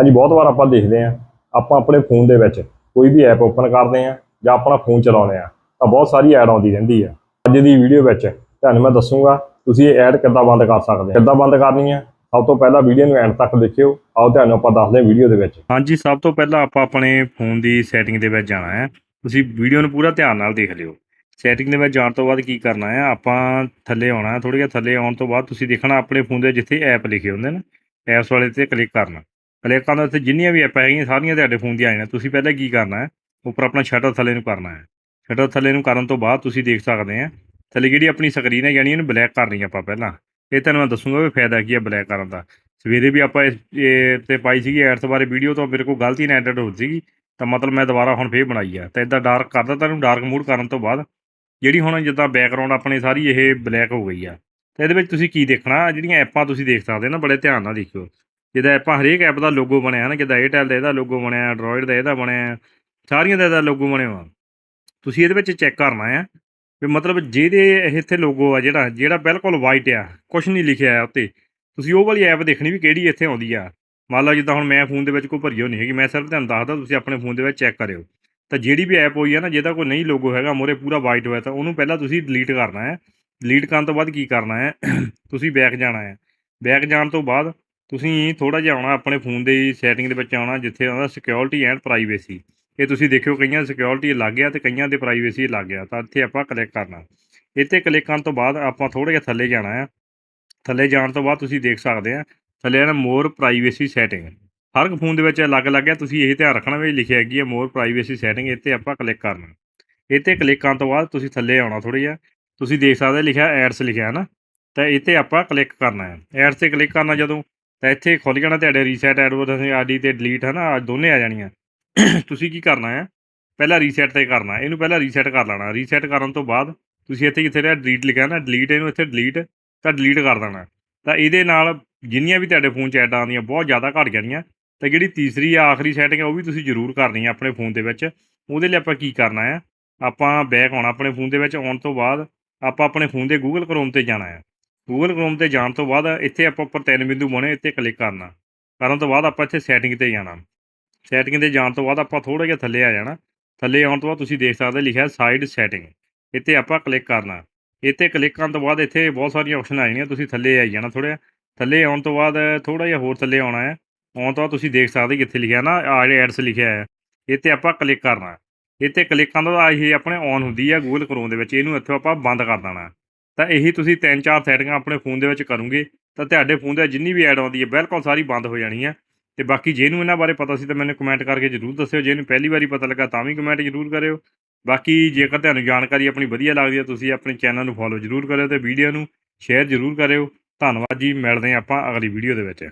ਹਾਂਜੀ, ਬਹੁਤ ਵਾਰ ਆਪਾਂ ਦੇਖਦੇ ਆ ਆਪਾਂ ਆਪਣੇ ਫੋਨ ਦੇ ਵਿੱਚ ਕੋਈ ਵੀ ਐਪ ਓਪਨ ਕਰਦੇ ਆ ਜਾਂ ਆਪਣਾ ਫੋਨ ਚਲਾਉਂਦੇ ਆ ਤਾਂ ਬਹੁਤ ਸਾਰੀ ਐਡ ਆਉਂਦੀ ਰਹਿੰਦੀ ਆ। ਅੱਜ ਦੀ ਵੀਡੀਓ ਵਿੱਚ ਤੁਹਾਨੂੰ ਮੈਂ ਦੱਸੂਗਾ, ਤੁਸੀਂ ਇਹ ਐਡ ਕਿੱਦਾਂ ਬੰਦ ਕਰ ਸਕਦੇ ਆ। ਕਿੱਦਾਂ ਬੰਦ ਕਰਨੀ ਆ? ਸਭ ਤੋਂ ਪਹਿਲਾਂ ਵੀਡੀਓ ਨੂੰ ਐਂਡ ਤੱਕ ਦੇਖਿਓ। ਆਓ, ਤੁਹਾਨੂੰ ਆਪਾਂ ਦੱਸਦੇ ਹਾਂ ਵੀਡੀਓ ਦੇ ਵਿੱਚ। ਹਾਂਜੀ, ਸਭ ਤੋਂ ਪਹਿਲਾਂ ਆਪਾਂ ਆਪਣੇ ਫੋਨ ਦੀ ਸੈਟਿੰਗ ਦੇ ਵਿੱਚ ਜਾਣਾ ਹੈ। ਤੁਸੀਂ ਵੀਡੀਓ ਨੂੰ ਪੂਰਾ ਧਿਆਨ ਨਾਲ ਦੇਖ ਲਿਓ। ਸੈਟਿੰਗ ਦੇ ਵਿੱਚ ਜਾਣ ਤੋਂ ਬਾਅਦ ਕੀ ਕਰਨਾ ਹੈ? ਆਪਾਂ ਥੱਲੇ ਆਉਣਾ ਹੈ ਥੋੜੀ ਜਿਹਾ ਥੱਲੇ ਆਉਣ ਤੋਂ ਬਾਅਦ ਤੁਸੀਂ ਦੇਖਣਾ, ਆਪਣੇ ਫੋਨ ਦੇ ਜਿੱਥੇ ਐਪ ਲਿਖੇ ਹੁੰਦੇ ਨੇ ਐਪਸ ਵਾਲੇ ਤੇ ਕਲਿੱਕ ਕਰਨਾ। ਕਲਿੱਕ ਦਾ ਤੋਂ ਉੱਥੇ ਜਿੰਨੀਆਂ ਵੀ ਐਪਾਂ ਹੈਗੀਆਂ, ਸਾਰੀਆਂ ਤੁਹਾਡੇ ਫੋਨ ਦੀਆਂ ਆਈਆਂ। ਤੁਸੀਂ ਪਹਿਲਾਂ ਕੀ ਕਰਨਾ ਹੈ? ਉੱਪਰ ਆਪਣਾ ਸ਼ਟਰ ਥੱਲੇ ਨੂੰ ਕਰਨਾ ਹੈ। ਸ਼ਟਰ ਥੱਲੇ ਨੂੰ ਕਰਨ ਤੋਂ ਬਾਅਦ ਤੁਸੀਂ ਦੇਖ ਸਕਦੇ ਆ ਥੱਲੇ ਜਿਹੜੀ ਆਪਣੀ ਸਕਰੀਨ ਹੈ, ਯਾਨੀ ਇਹਨੂੰ ਬਲੈਕ ਕਰਨੀ ਆਪਾਂ ਪਹਿਲਾਂ। ਇਹ ਤੁਹਾਨੂੰ ਮੈਂ ਦੱਸੂਗਾ ਵੀ ਫਾਇਦਾ ਕੀ ਹੈ ਬਲੈਕ ਕਰਨ ਦਾ। ਸਵੇਰੇ ਵੀ ਆਪਾਂ ਇਸ, ਇਹ ਤੇ ਪਾਈ ਸੀਗੀ ਐਡਸ ਬਾਰੇ ਵੀਡੀਓ ਤਾਂ, ਮੇਰੇ ਕੋਲ ਗਲਤੀ ਨਾਲ ਐਡਿਟ ਹੋ ਸੀਗੀ, ਤਾਂ ਮਤਲਬ ਮੈਂ ਦੁਬਾਰਾ ਹੁਣ ਫੇਰ ਬਣਾਈ ਆ। ਤਾਂ ਇਦਾਂ ਡਾਰਕ ਕਰਦਾ ਤੁਹਾਨੂੰ ਡਾਰਕ ਮੂਡ ਕਰਨ ਤੋਂ ਬਾਅਦ, ਜਿਹੜੀ ਹੁਣ ਜਿੱਦਾਂ ਬੈਕਗ੍ਰਾਉਂਡ ਆਪਣੇ ਸਾਰੀ ਇਹ ਬਲੈਕ ਹੋ ਗਈ ਆ। ਤਾਂ ਇਹਦੇ ਵਿੱਚ ਤੁਸੀਂ ਕੀ ਦੇਖਣਾ ਜਿਹੜੀਆਂ ਐਪਾਂ ਤੁਸੀਂ ਦੇਖ ਸਕਦੇ ਹੋ ਨਾ, ਬੜੇ ਧਿਆਨ ਨਾਲ ਦੇਖਿਓ। ਜਿੱਦਾਂ ਆਪਾਂ ਹਰੇਕ ਐਪ ਦਾ ਲੋਗੋ ਬਣਿਆ ਹੈ ਨਾ ਜਿੱਦਾਂ ਏਅਰਟੈਲ ਦਾ ਇਹਦਾ ਲੋਗੋ ਬਣਿਆ ਐਂਡਰੋਇਡ ਦਾ ਇਹਦਾ ਬਣਿਆ, ਸਾਰੀਆਂ ਦਾ ਇਹਦਾ ਲੋਗੋ ਬਣਿਆ ਵਾ ਤੁਸੀਂ ਇਹਦੇ ਵਿੱਚ ਚੈੱਕ ਕਰਨਾ ਆ ਵੀ ਮਤਲਬ ਜਿਹਦੇ ਇੱਥੇ ਲੋਗੋ ਆ ਜਿਹੜਾ ਜਿਹੜਾ ਬਿਲਕੁਲ ਵਾਈਟ ਆ ਕੁਝ ਨਹੀਂ ਲਿਖਿਆ ਆ ਉੱਤੇ। ਤੁਸੀਂ ਉਹ ਵਾਲੀ ਐਪ ਦੇਖਣੀ ਵੀ ਕਿਹੜੀ ਇੱਥੇ ਆਉਂਦੀ ਆ। ਮੰਨ ਲਓ ਜਿੱਦਾਂ ਹੁਣ ਮੈਂ ਫੋਨ ਦੇ ਵਿੱਚ ਕੋਈ ਭਰੀ ਹੋਈ ਨਹੀਂ ਹੈਗੀ, ਮੈਂ ਸਿਰਫ ਤੁਹਾਨੂੰ ਦੱਸਦਾ ਤੁਸੀਂ ਆਪਣੇ ਫੋਨ ਦੇ ਵਿੱਚ ਚੈੱਕ ਕਰਿਓ। ਤਾਂ ਜਿਹੜੀ ਵੀ ਐਪ ਹੋਈ ਆ ਨਾ, ਜਿਹਦਾ ਕੋਈ ਨਹੀਂ ਲੋਗੋ ਹੈਗਾ ਮੋਰੇ ਪੂਰਾ ਵਾਈਟ ਹੋਇਆ, ਤਾਂ ਉਹਨੂੰ ਪਹਿਲਾਂ ਤੁਸੀਂ ਡਿਲੀਟ ਕਰਨਾ ਹੈ ਡਿਲੀਟ ਕਰਨ ਤੋਂ ਬਾਅਦ ਕੀ ਕਰਨਾ ਹੈ ਤੁਸੀਂ ਬੈਕ ਜਾਣਾ ਹੈ ਬੈਕ ਜਾਣ ਤੋਂ ਬਾਅਦ ਤੁਸੀਂ ਥੋੜਾ ਜਿਹਾ ਆਉਣਾ, ਆਪਣੇ ਫੋਨ ਦੀ ਸੈਟਿੰਗ ਦੇ ਵਿੱਚ ਆਉਣਾ, ਜਿੱਥੇ ਆਉਂਦਾ ਸਿਕਿਉਰਿਟੀ ਐਂਡ ਪ੍ਰਾਈਵੇਸੀ ਇਹ ਤੁਸੀਂ ਦੇਖਿਓ ਕਈਆਂ ਸਿਕਿਉਰਿਟੀ ਲੱਗ ਆ ਤੇ ਕਈਆਂ ਦੇ ਪ੍ਰਾਈਵੇਸੀ ਲੱਗ ਆ ਤਾਂ ਇੱਥੇ ਆਪਾਂ ਕਲਿੱਕ ਕਰਨਾ। ਇੱਥੇ ਕਲਿੱਕ ਕਰਨ ਤੋਂ ਬਾਅਦ ਆਪਾਂ ਥੋੜਾ ਜਿਹਾ ਥੱਲੇ ਜਾਣਾ ਹੈ ਥੱਲੇ ਜਾਣ ਤੋਂ ਬਾਅਦ ਤੁਸੀਂ ਦੇਖ ਸਕਦੇ ਆ, ਥੱਲੇ ਨਾ ਮੋਰ ਪ੍ਰਾਈਵੇਸੀ ਸੈਟਿੰਗ ਹਰ ਇੱਕ ਫੋਨ ਦੇ ਵਿੱਚ ਅਲੱਗ-ਅਲੱਗ ਹੈ ਤੁਸੀਂ ਇਹ ਧਿਆਨ ਰੱਖਣਾ ਵੀ ਲਿਖਿਆ ਹੈਗੀ ਹੈ ਮੋਰ ਪ੍ਰਾਈਵੇਸੀ ਸੈਟਿੰਗ ਇੱਥੇ ਆਪਾਂ ਕਲਿੱਕ ਕਰਨਾ। ਇੱਥੇ ਕਲਿੱਕ ਕਰਨ ਤੋਂ ਬਾਅਦ ਤੁਸੀਂ ਥੱਲੇ ਆਉਣਾ ਥੋੜੀ ਜਿਹਾ। ਤੁਸੀਂ ਦੇਖ ਸਕਦੇ ਲਿਖਿਆ ਐਡਸ ਲਿਖਿਆ ਹੈ ਨਾ। ਤਾਂ ਇੱਥੇ ਆਪਾਂ ਕਲਿੱਕ ਕਰਨਾ ਹੈ। ਐਡਸ ਤੇ ਕਲਿੱਕ ਕਰਨਾ ਜਦੋਂ ਤਾਂ ਇੱਥੇ ਖੁੱਲ ਜਾਣਾ ਤੁਹਾਡੇ ਰੀਸੈਟ ਐਡਵਰਟਾਈਜ਼ਿੰਗ ਆਡੀ ਤੇ ਡਿਲੀਟ ਹੈ ਨਾ ਦੋਨੇ ਆ ਜਾਣੀਆਂ। ਤੁਸੀਂ ਕੀ ਕਰਨਾ ਹੈ? ਪਹਿਲਾਂ ਰੀਸੈਟ ਤੇ ਕਰਨਾ, ਇਹਨੂੰ ਪਹਿਲਾਂ ਰੀਸੈਟ ਕਰ ਲੈਣਾ। ਰੀਸੈਟ ਕਰਨ ਤੋਂ ਬਾਅਦ ਤੁਸੀਂ ਇੱਥੇ ਜਿੱਥੇ ਰਿਹਾ? ਡਿਲੀਟ ਲਿਖਿਆ ਨਾ ਡਿਲੀਟ ਇਹਨੂੰ ਇੱਥੇ ਡਿਲੀਟ ਤਾਂ ਡਿਲੀਟ ਕਰ ਦੇਣਾ। ਤਾਂ ਇਹਦੇ ਨਾਲ ਜਿੰਨੀਆਂ ਵੀ ਤੁਹਾਡੇ ਫੋਨ 'ਚ ਐਡਾਂ ਆਉਂਦੀਆਂ ਬਹੁਤ ਜ਼ਿਆਦਾ ਘਟ ਜਾਣੀਆਂ। ਤਾਂ ਜਿਹੜੀ ਤੀਸਰੀ ਆ ਆਖਰੀ ਸੈਟਿੰਗ ਹੈ ਉਹ ਵੀ ਤੁਸੀਂ ਜ਼ਰੂਰ ਕਰਨੀ ਹੈ ਆਪਣੇ ਫੋਨ ਦੇ ਵਿੱਚ। ਉਹਦੇ ਲਈ ਆਪਾਂ ਕੀ ਕਰਨਾ ਹੈ? ਆਪਾਂ ਬੈਕ ਆਉਣਾ ਆਪਣੇ ਫੋਨ ਦੇ ਵਿੱਚ ਆਉਣ ਤੋਂ ਬਾਅਦ ਆਪਾਂ ਆਪਣੇ ਫੋਨ ਦੇ ਗੂਗਲ ਕ੍ਰੋਮ ਤੇ ਜਾਣਾ ਹੈ। ਗੂਗਲ ਕ੍ਰੋਮ ਤੇ ਜਾਣ ਤੋਂ ਬਾਅਦ ਇੱਥੇ ਆਪਾਂ ਉੱਪਰ ਤਿੰਨ ਬਿੰਦੂ ਬਣੇ, ਇੱਥੇ ਕਲਿੱਕ ਕਰਨਾ। ਕਰਨ ਤੋਂ ਬਾਅਦ ਆਪਾਂ ਇੱਥੇ ਸੈਟਿੰਗ ਤੇ ਜਾਣਾ। ਸੈਟਿੰਗ ਤੇ ਜਾਣ ਤੋਂ ਬਾਅਦ ਆਪਾਂ ਥੋੜਾ ਜਿਹਾ ਥੱਲੇ ਆ ਜਾਣਾ। ਥੱਲੇ ਆਉਣ ਤੋਂ ਬਾਅਦ ਤੁਸੀਂ ਦੇਖ ਸਕਦੇ ਲਿਖਿਆ ਸਾਈਡ ਸੈਟਿੰਗ ਇੱਥੇ ਆਪਾਂ ਕਲਿੱਕ ਕਰਨਾ। ਇੱਥੇ ਕਲਿੱਕ ਕਰਨ ਤੋਂ ਬਾਅਦ ਇੱਥੇ ਬਹੁਤ ਸਾਰੀਆਂ ਆਪਸ਼ਨ ਆ ਜਾਣੀਆਂ। ਤੁਸੀਂ ਥੱਲੇ ਆਈ ਜਾਣਾ ਥੋੜਾ ਥੱਲੇ ਆਉਣ ਤੋਂ ਬਾਅਦ ਥੋੜਾ ਜਿਹਾ ਹੋਰ ਥੱਲੇ ਆਉਣਾ ਹੈ। ਆਉਣ ਤੋਂ ਬਾਅਦ ਤੁਸੀਂ ਦੇਖ ਸਕਦੇ ਕਿੱਥੇ ਲਿਖਿਆ ਨਾ, ਆ ਐਡਸ ਲਿਖਿਆ ਹੈ। ਇੱਥੇ ਆਪਾਂ ਕਲਿੱਕ ਕਰਨਾ। ਇੱਥੇ ਕਲਿੱਕ ਕਰਨ ਤੋਂ ਬਾਅਦ ਇਹ ਆਪਣੇ ਔਨ ਹੁੰਦੀ ਹੈ ਗੂਗਲ ਕ੍ਰੋਮ ਦੇ ਵਿੱਚ। ਇਹਨੂੰ ਇੱਥੋਂ ਆਪਾਂ ਬੰਦ ਕਰ ਦੇਣਾ। ਤਾਂ ਇਹੀ ਤੁਸੀਂ ਤਿੰਨ ਚਾਰ ਸੈਟਿੰਗਾਂ ਆਪਣੇ ਫੋਨ ਦੇ ਵਿੱਚ ਕਰੋਗੇ, ਤਾਂ ਤੁਹਾਡੇ ਫੋਨ ਦੇ ਜਿੰਨੀ ਵੀ ਐਡ ਆਉਂਦੀ ਹੈ, ਬਿਲਕੁਲ ਸਾਰੀ ਬੰਦ ਹੋ ਜਾਣੀ ਹੈ। ਤੇ ਬਾਕੀ ਜਿਹਨੂੰ ਇਹਨਾਂ ਬਾਰੇ ਪਤਾ ਸੀ ਤਾਂ ਮੈਨੂੰ ਕਮੈਂਟ ਕਰਕੇ ਜਰੂਰ ਦੱਸਿਓ ਜਿਹਨੂੰ ਪਹਿਲੀ ਵਾਰੀ ਪਤਾ ਲੱਗਾ ਤਾਂ ਵੀ ਕਮੈਂਟ ਜਰੂਰ ਕਰਿਓ। ਬਾਕੀ ਜੇਕਰ ਤੁਹਾਨੂੰ ਜਾਣਕਾਰੀ ਆਪਣੀ ਵਧੀਆ ਲੱਗਦੀ ਹੈ, ਤੁਸੀਂ ਆਪਣੇ ਚੈਨਲ ਨੂੰ ਫੋਲੋ ਜਰੂਰ ਕਰਿਓ ਤੇ ਵੀਡੀਓ ਨੂੰ ਸ਼ੇਅਰ ਜਰੂਰ ਕਰਿਓ। ਧੰਨਵਾਦ ਜੀ, ਮਿਲਦੇ ਹਾਂ ਆਪਾਂ ਅਗਲੀ ਵੀਡੀਓ ਦੇ ਵਿੱਚ।